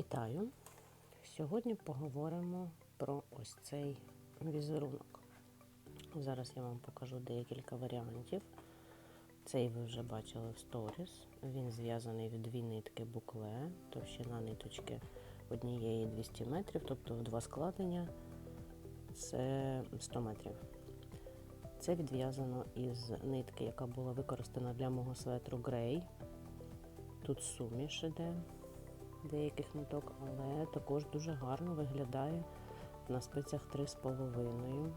Вітаю! Сьогодні поговоримо про ось цей візерунок. Зараз я вам покажу декілька варіантів. Цей ви вже бачили в сторіс. Він зв'язаний в дві нитки букле, товщина ниточки однієї 200 метрів, тобто в два складення це 100 метрів. Це відв'язано із нитки, яка була використана для мого светру Грей. Тут суміш іде деяких ниток, але також дуже гарно виглядає на спицях 3,5.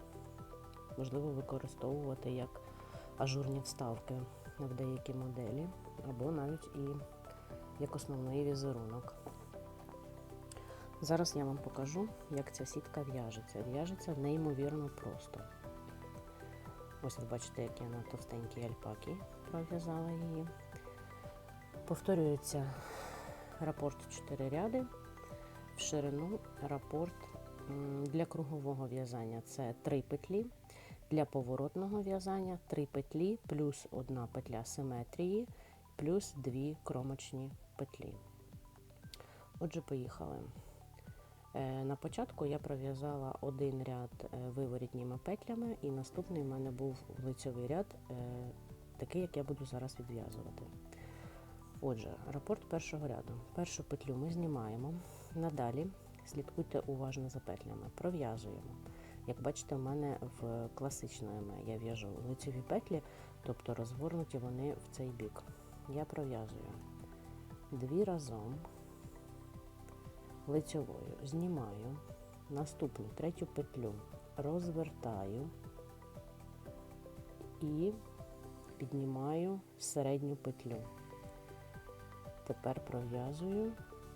Можливо, використовувати як ажурні вставки в деякі моделі, або навіть і як основний візерунок. Зараз я вам покажу, як ця сітка в'яжеться. В'яжеться неймовірно просто. Ось ви бачите, як я на товстенькій альпакі пров'язала її. Повторюється рапорт 4 ряди, в ширину рапорт для кругового в'язання це 3 петлі, для поворотного в'язання 3 петлі, плюс 1 петля симетрії, плюс 2 кромочні петлі. Отже, поїхали. Е, на початку я пров'язала один ряд е, виворітніми петлями, і наступний в мене був лицьовий ряд, е, такий, як я буду зараз відв'язувати. Отже, рапорт першого ряду. Першу петлю ми знімаємо. Надалі слідкуйте уважно за петлями, пров'язуємо. Як бачите, в мене в класичному я в'яжу лицеві петлі, тобто розгорнуті вони в цей бік. Я пров'язую дві разом лицьовою, знімаю, наступну третю петлю розвертаю і піднімаю середню петлю. Тепер пров'язую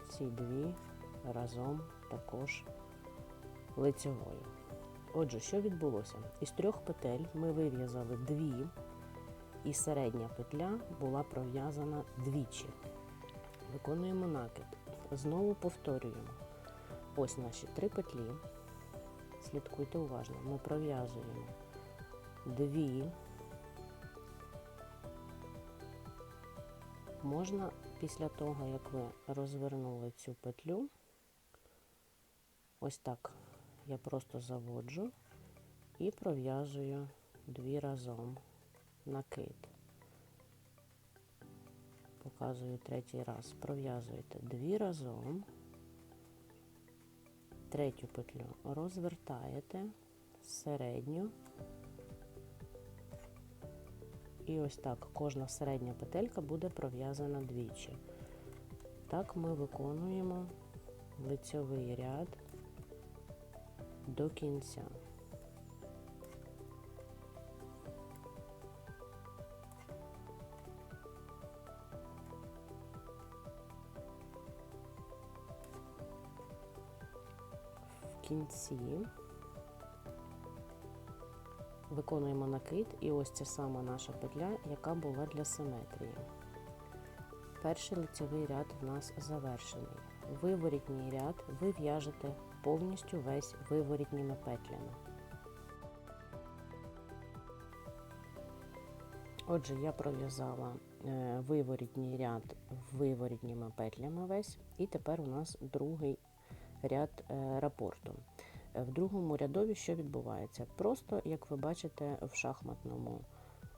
ці дві разом також лицьовою. Отже, що відбулося? Із трьох петель ми вив'язали дві, і середня петля була пров'язана двічі. Виконуємо накид. Знову повторюємо. Ось наші три петлі. Слідкуйте уважно, ми пров'язуємо дві. Можна після того, як ви розвернули цю петлю, ось так я просто заводжу і пров'язую дві разом накид. Показую третій раз. Пров'язуєте дві разом, третю петлю розвертаєте, середню. І ось так кожна середня петелька буде пров'язана двічі. Так ми виконуємо лицьовий ряд до кінця. В кінці виконуємо накид, і ось ця сама наша петля, яка була для симетрії. Перший лицевий ряд в нас завершений. Виворітній ряд ви в'яжете повністю весь виворітніми петлями. Отже, я пров'язала е, виворітній ряд виворітніми петлями весь, і тепер у нас другий ряд е, рапорту. В другому рядові що відбувається? Просто, як ви бачите, в шахматному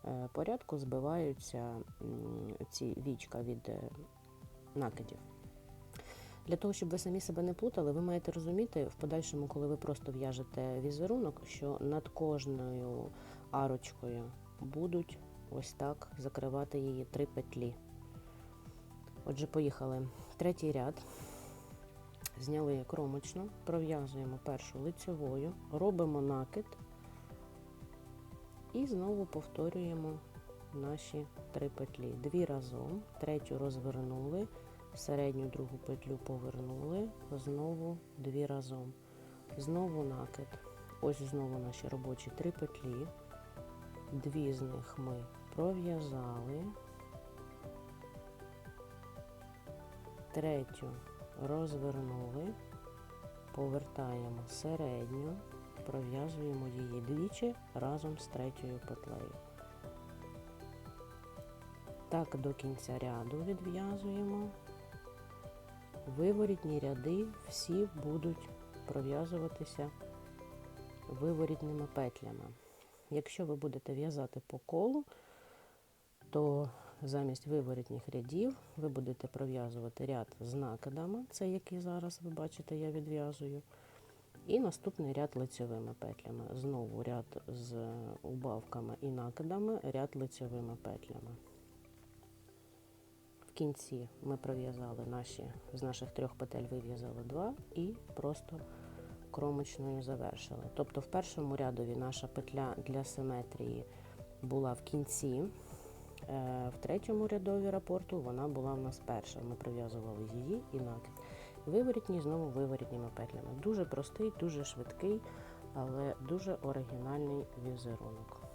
е, порядку збиваються ці вічка від накидів. Для того, щоб ви самі себе не плутали, ви маєте розуміти в подальшому, коли ви просто в'яжете візерунок, що над кожною арочкою будуть ось так закривати її три петлі. Отже, поїхали. Третій ряд. Зняли кромочну, пров'язуємо першу лицевою, робимо накид і знову повторюємо наші три петлі. Дві разом, третю розвернули, середню другу петлю повернули, знову дві разом. Знову накид. Ось знову наші робочі три петлі. Дві з них ми пров'язали, третю розвернули, повертаємо середню, пров'язуємо її двічі разом з третьою петлею. Так до кінця ряду відв'язуємо. Виворітні ряди всі будуть пров'язуватися виворітними петлями. Якщо ви будете в'язати по колу, то замість виворітніх рядів ви будете пров'язувати ряд з накидами, це який зараз ви бачите, я відв'язую. І наступний ряд лицьовими петлями. Знову ряд з убавками і накидами, ряд лицьовими петлями. В кінці ми пров'язали наші, з наших трьох петель вив'язали два і просто кромочною завершили. Тобто в першому рядові наша петля для симетрії була в кінці, в третьому рядові рапорту вона була в нас перша. Ми прив'язували її і накид. Виворітні знову виворітніми петлями. Дуже простий, дуже швидкий, але дуже оригінальний візерунок.